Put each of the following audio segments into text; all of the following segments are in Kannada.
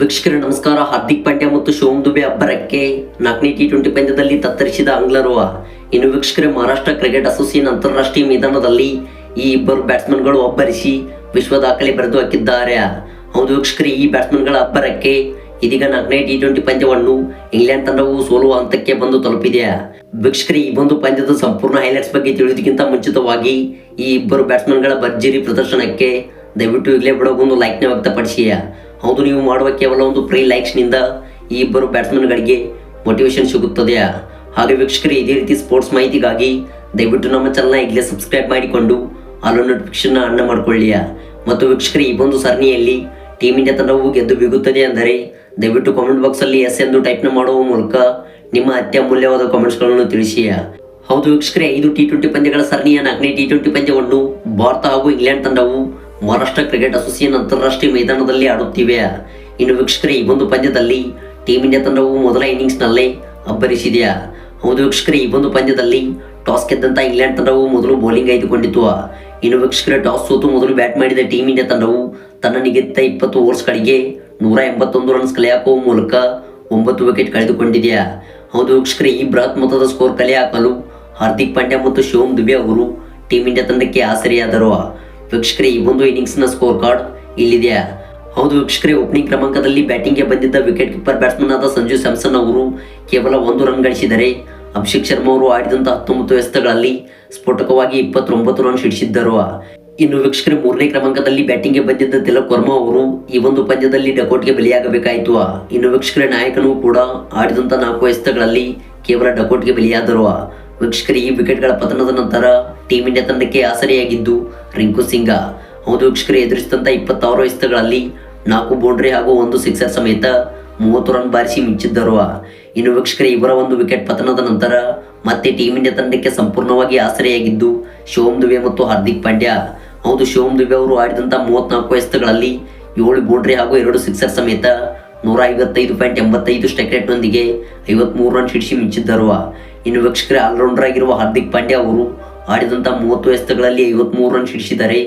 ವೀಕ್ಷಕರೇ, ನಮಸ್ಕಾರ. ಹಾರ್ದಿಕ್ ಪಾಂಡ್ಯ ಮತ್ತು ಶೋಮ್ ದುಬೆ ಅಬ್ಬರಕ್ಕೆ ನಾಲ್ಕನೇ ಟಿ ಟ್ವೆಂಟಿ ಪಂದ್ಯದಲ್ಲಿ ತತ್ತರಿಸಿದ ಆಂಗ್ಲರು. ಇನ್ನು ವೀಕ್ಷಕರೇ, ಮಹಾರಾಷ್ಟ್ರ ಕ್ರಿಕೆಟ್ ಅಸೋಸಿಯೇಷನ್ ಅಂತಾರಾಷ್ಟ್ರೀಯ ಮೈದಾನದಲ್ಲಿ ಈ ಇಬ್ಬರು ಬ್ಯಾಟ್ಸ್ಮನ್ಗಳು ಅಬ್ಬರಿಸಿ ವಿಶ್ವ ದಾಖಲೆ ಬರೆದು ಹಾಕಿದ್ದಾರೆ. ಹೌದು ವೀಕ್ಷಕರೇ, ಈ ಬ್ಯಾಟ್ಸ್ಮನ್ಗಳ ಅಬ್ಬರಕ್ಕೆ ಇದೀಗ ನಾಲ್ಕನೇ ಟಿ ಟ್ವೆಂಟಿ ಪಂದ್ಯವನ್ನು ಇಂಗ್ಲೆಂಡ್ ತಂಡವು ಸೋಲುವ ಹಂತಕ್ಕೆ ಬಂದು ತಲುಪಿದೆ. ವೀಕ್ಷಕರೇ, ಈ ಒಂದು ಪಂದ್ಯದ ಸಂಪೂರ್ಣ ಹೈಲೈಟ್ಸ್ ಬಗ್ಗೆ ತಿಳಿಯೋದಕ್ಕಿಂತ ಮುಂಚಿತವಾಗಿ ಈ ಇಬ್ಬರು ಬ್ಯಾಟ್ಸ್ಮನ್ಗಳ ಭರ್ಜರಿ ಪ್ರದರ್ಶನಕ್ಕೆ ದಯವಿಟ್ಟು ಈಗಲೇ ಬಿಡೋಗೊಂದು ಲೈಕ್ನ ವ್ಯಕ್ತಪಡಿಸಿ. ಹೌದು, ನೀವು ಮಾಡುವ ಕೇವಲ ಒಂದು ಪ್ರೀ ಲೈಕ್ಸ್ನಿಂದ ಈ ಇಬ್ಬರು ಬ್ಯಾಟ್ಸ್ಮನ್ಗಳಿಗೆ ಮೋಟಿವೇಶನ್ ಸಿಗುತ್ತದೆ. ಹಾಗೆ ವೀಕ್ಷಕರೇ, ಇದೇ ರೀತಿ ಸ್ಪೋರ್ಟ್ಸ್ ಮಾಹಿತಿಗಾಗಿ ದಯವಿಟ್ಟು ನಮ್ಮ ಚಾನಲ್ನ ಈಗಲೇ ಸಬ್ಸ್ಕ್ರೈಬ್ ಮಾಡಿಕೊಂಡು ಅಲ್ಲೋ ನೋಟಿಫಿಕೇಶನ್ ಅನ್ನ ಮಾಡಿಕೊಳ್ಳಿ ಮತ್ತು ವೀಕ್ಷಕರು, ಈ ಒಂದು ಸರಣಿಯಲ್ಲಿ ಟೀಮ್ ಇಂಡಿಯಾ ತಂಡವು ಗೆದ್ದು ಬೀಗುತ್ತದೆ ಅಂದರೆ ದಯವಿಟ್ಟು ಕಾಮೆಂಟ್ ಬಾಕ್ಸಲ್ಲಿ ಎಸ್ ಎಂದು ಟೈಪ್ನ ಮಾಡುವ ಮೂಲಕ ನಿಮ್ಮ ಅತ್ಯಮೂಲ್ಯವಾದ ಕಾಮೆಂಟ್ಸ್ಗಳನ್ನು ತಿಳಿಸಿ ಹೌದು ವೀಕ್ಷಕರೇ, ಐದು ಟಿ ಟ್ವೆಂಟಿ ಪಂದ್ಯಗಳ ಸರಣಿಯ ನಾಲ್ಕನೇ ಟಿ ಟ್ವೆಂಟಿ ಪಂದ್ಯವನ್ನು ಭಾರತ ಹಾಗೂ ಇಂಗ್ಲೆಂಡ್ ತಂಡವು ಮಹಾರಾಷ್ಟ್ರ ಕ್ರಿಕೆಟ್ ಅಸೋಸಿಯೇಷನ್ ಅಂತಾರಾಷ್ಟ್ರೀಯ ಮೈದಾನದಲ್ಲಿ ಆಡುತ್ತಿವೆ. ಇನ್ನು ವೀಕ್ಷಕರೇ, ಈ ಒಂದು ಪಂದ್ಯದಲ್ಲಿ ಟೀಮ್ ಇಂಡಿಯಾ ತಂಡವು ಮೊದಲ ಇನ್ನಿಂಗ್ಸ್ನಲ್ಲೇ ಅಬ್ಬರಿಸಿದೆಯಾ ಹೌದು ವೀಕ್ಷಕರೇ, ಈ ಒಂದು ಪಂದ್ಯದಲ್ಲಿ ಟಾಸ್ ಗೆದ್ದಂತ ಇಂಗ್ಲೆಂಡ್ ತಂಡವು ಮೊದಲು ಬೌಲಿಂಗ್ ಆಯ್ದುಕೊಂಡಿತು ಇನ್ನು ವೀಕ್ಷಕರೇ ಟಾಸ್ ಸೋತು ಮೊದಲು ಬ್ಯಾಟ್ ಮಾಡಿದ ಟೀಮ್ ಇಂಡಿಯಾ ತಂಡವು ತನ್ನ ನಿಗದಿತ ಇಪ್ಪತ್ತು ಓವರ್ಸ್ಗಳಿಗೆ ನೂರ ಎಂಬತ್ತೊಂದು ರನ್ಸ್ ಕಲೆ ಹಾಕುವ ಮೂಲಕ ಒಂಬತ್ತು ವಿಕೆಟ್ ಕಳೆದುಕೊಂಡಿದೆಯಾ ಹೌದು ವೀಕ್ಷಕರೇ, ಈ ಬೃಹತ್ ಮೊತ್ತದ ಸ್ಕೋರ್ ಕಲೆ ಹಾಕಲು ಹಾರ್ದಿಕ್ ಪಾಂಡ್ಯ ಮತ್ತು ಶಿವಮ್ ದುಬೆ ಅವರು ಟೀಮ್ ಇಂಡಿಯಾ ತಂಡಕ್ಕೆ ಆಸರೆಯಾದರು. ವೀಕ್ಷಕರೇ, ಈ ಒಂದು ನ ಸ್ಕೋರ್ ಕಾರ್ಡ್ ಇಲ್ಲಿದೆಯಾ ಹೌದು ವೀಕ್ಷಕರೇ ಓಪನಿಂಗ್ ಕ್ರಮಾಂಕದಲ್ಲಿ ಬ್ಯಾಟಿಂಗ್ಗೆ ಬಂದಿದ್ದ ವಿಕೆಟ್ ಕೀಪರ್ ಬ್ಯಾಟ್ಸ್ಮನ್ ಆದ ಸಂಜು ಸ್ಯಾಮ್ಸನ್ ಅವರು ಕೇವಲ ಒಂದು ರನ್ ಗಳಿಸಿದರೆ. ಅಭಿಷೇಕ್ ಶರ್ಮಾ ಅವರು ಆಡಿದಂತಹ ಹತ್ತೊಂಬತ್ತು ಎಸೆತಗಳಲ್ಲಿ ಸ್ಫೋಟಕವಾಗಿ ಇಪ್ಪತ್ತೊಂಬತ್ತು ರನ್ ಸಿಡಿಸಿದ್ದರು ಇನ್ನು ವೀಕ್ಷಕರೇ, ಮೂರನೇ ಕ್ರಮಾಂಕದಲ್ಲಿ ಬ್ಯಾಟಿಂಗ್ಗೆ ಬಂದಿದ್ದ ತಿಲಕ್ ವರ್ಮಾ ಅವರು ಈ ಒಂದು ಪಂದ್ಯದಲ್ಲಿ ಡಕೋಟ್ಗೆ ಬಲಿಯಾಗಬೇಕಾಯಿತು. ಇನ್ನು ವೀಕ್ಷಕರೇ, ನಾಯಕನು ಕೂಡ ಆಡಿದಂತ ನಾಲ್ಕು ಎಸೆತಗಳಲ್ಲಿ ಕೇವಲ ಡಕೋಟ್ಗೆ ಬಲಿಯಾದರು. ವೀಕ್ಷಕರೇ, ಈ ವಿಕೆಟ್ಗಳ ಪತನದ ನಂತರ ಟೀಮ್ ಇಂಡಿಯಾ ತಂಡಕ್ಕೆ ಆಸರೆಯಾಗಿದ್ದು ರಿಂಕು ಸಿಂಗ. ಹೌದು ವೀಕ್ಷಕರು ಎದುರಿಸಿದಂಥ ಇಪ್ಪತ್ತಾರು ಎಸೆತಗಳಲ್ಲಿ ನಾಲ್ಕು ಬೌಂಡ್ರಿ ಹಾಗೂ ಒಂದು ಸಿಕ್ಸರ್ ಸಮೇತ ಮೂವತ್ತು ರನ್ ಬಾರಿಸಿ ಮಿಂಚಿದ್ದರು ಇನ್ನು ವೀಕ್ಷಕರೇ, ಇವರ ಒಂದು ವಿಕೆಟ್ ಪತನದ ನಂತರ ಮತ್ತೆ ಟೀಮ್ ಇಂಡಿಯಾ ತಂಡಕ್ಕೆ ಸಂಪೂರ್ಣವಾಗಿ ಆಸರೆಯಾಗಿದ್ದು ಶಿವಮ್ ದುಬೆ ಮತ್ತು ಹಾರ್ದಿಕ್ ಪಾಂಡ್ಯ. ಹೌದು ಶಿವಮ್ ದುಬೆ ಅವರು ಆಡಿದಂಥ ಮೂವತ್ನಾಲ್ಕು ಎಸೆತಗಳಲ್ಲಿ ಏಳು ಬೌಂಡ್ರಿ ಹಾಗೂ ಎರಡು ಸಿಕ್ಸರ್ ಸಮೇತ ನೂರ ಐವತ್ತೈದು ಪಾಯಿಂಟ್ ಎಂಬತ್ತೈದು ಸ್ಟ್ರೈಕ್ ರೇಟ್ನೊಂದಿಗೆ ಐವತ್ಮೂರು ರನ್ ಸಿಡಿಸಿ ಮಿಂಚಿದ್ದರು ಇನ್ನು ವೀಕ್ಷಕರ, ಆಲ್ರೌಂಡರ್ ಆಗಿರುವ ಹಾರ್ದಿಕ್ ಪಾಂಡ್ಯ ಅವರು ಆಡಿದಂತ ಮೂವತ್ತು ಎಸೆತಗಳಲ್ಲಿ ಐವತ್ಮೂರು ರನ್ ಸಿಡಿಸಿದ್ದಾರೆ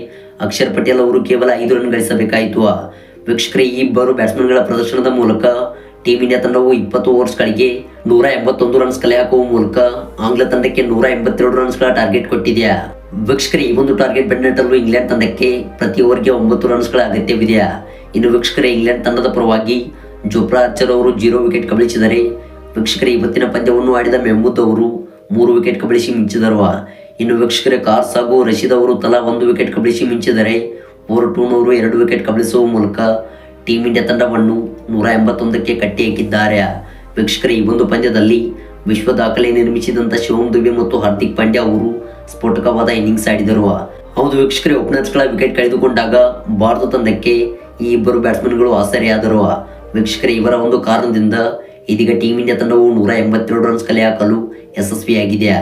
ಅಕ್ಷರ್ ಪಟೇಲ್ ಅವರು ಕೇವಲ ಐದು ರನ್ ಗಳಿಸಬೇಕಾಯಿತು. ವೀಕ್ಷಕರೇ, ಈ ಇಬ್ಬರು ಬ್ಯಾಟ್ಸ್ಮನ್ಗಳ ಪ್ರದರ್ಶನದ ಮೂಲಕ ಟೀಮ್ ಇಂಡಿಯಾ ತಂಡವು ಇಪ್ಪತ್ತು ಓವರ್ಸ್ಗಳಿಗೆ ನೂರ ಎಂಬತ್ತೊಂದು ರನ್ಸ್ ಕಲೆ ಹಾಕುವ ಮೂಲಕ ಆಂಗ್ಲ ತಂಡಕ್ಕೆ ನೂರ ಎಂಬತ್ತೆರಡು ರನ್ಸ್ಗಳ ಟಾರ್ಗೆಟ್ ಕೊಟ್ಟಿದೆಯಾ ವೀಕ್ಷಕರೇ, ಈ ಒಂದು ಟಾರ್ಗೆಟ್ ಬೆನ್ನಟ್ಟಲು ಇಂಗ್ಲೆಂಡ್ ತಂಡಕ್ಕೆ ಪ್ರತಿ ಓವರ್ಗೆ ಒಂಬತ್ತು ರನ್ಸ್ಗಳ ಅಗತ್ಯವಿದೆಯಾ ಇನ್ನು ವೀಕ್ಷಕರೇ, ಇಂಗ್ಲೆಂಡ್ ತಂಡದ ಪರವಾಗಿ ಜೋಪ್ರಾ ಅರ್ಚರ್ ಅವರು ಜೀರೋ ವಿಕೆಟ್ ಕಬಳಿಸಿದರೆ ವೀಕ್ಷಕರೇ, ಇವತ್ತಿನ ಪಂದ್ಯವನ್ನು ಆಡಿದ ಮೆಹಮೂದ್ ಅವರು ಮೂರು ವಿಕೆಟ್ ಕಬಳಿಸಿ ಮಿಂಚಿದರು. ಇನ್ನು ವೀಕ್ಷಕರೇ ಕಾರ್ಸ್ ಹಾಗೂ ರಶೀದ್ ಅವರು ತಲಾ ಒಂದು ವಿಕೆಟ್ ಕಬಳಿಸಿ ಮಿಂಚಿದರೆ ಟೂನ್ ಅವರು ಎರಡು ವಿಕೆಟ್ ಕಬಳಿಸುವ ಮೂಲಕ ಟೀಮ್ ಇಂಡಿಯಾ ತಂಡವನ್ನು ನೂರ ಎಂಬತ್ತೊಂದಕ್ಕೆ ಕಟ್ಟಿ ಹಾಕಿದ್ದಾರೆ ವೀಕ್ಷಕರೇ, ಈ ಒಂದು ಪಂದ್ಯದಲ್ಲಿ ವಿಶ್ವ ದಾಖಲೆ ನಿರ್ಮಿಸಿದಂತ ಶಿವಮ್ ದುಬೆ ಮತ್ತು ಹಾರ್ದಿಕ್ ಪಾಂಡ್ಯ ಅವರು ಸ್ಫೋಟಕವಾದ ಇನ್ನಿಂಗ್ಸ್ ಆಡಿದರು. ಹೌದು ವೀಕ್ಷಕರ, ಓಪನರ್ಸ್ಗಳ ವಿಕೆಟ್ ಕಳೆದುಕೊಂಡಾಗ ಭಾರತ ತಂಡಕ್ಕೆ ಈ ಇಬ್ಬರು ಬ್ಯಾಟ್ಸ್ಮನ್ಗಳು ಆಸರೆಯಾದರು. ವೀಕ್ಷಕರ, ಇವರ ಒಂದು ಕಾರಣದಿಂದ ಇದೀಗ ಟೀಮ್ ಇಂಡಿಯಾ ತಂಡವು ನೂರ ಎಂಬತ್ತೆರಡು ರನ್ಸ್ ಕಲೆ ಹಾಕಲು ಯಶಸ್ವಿಯಾಗಿದೆ.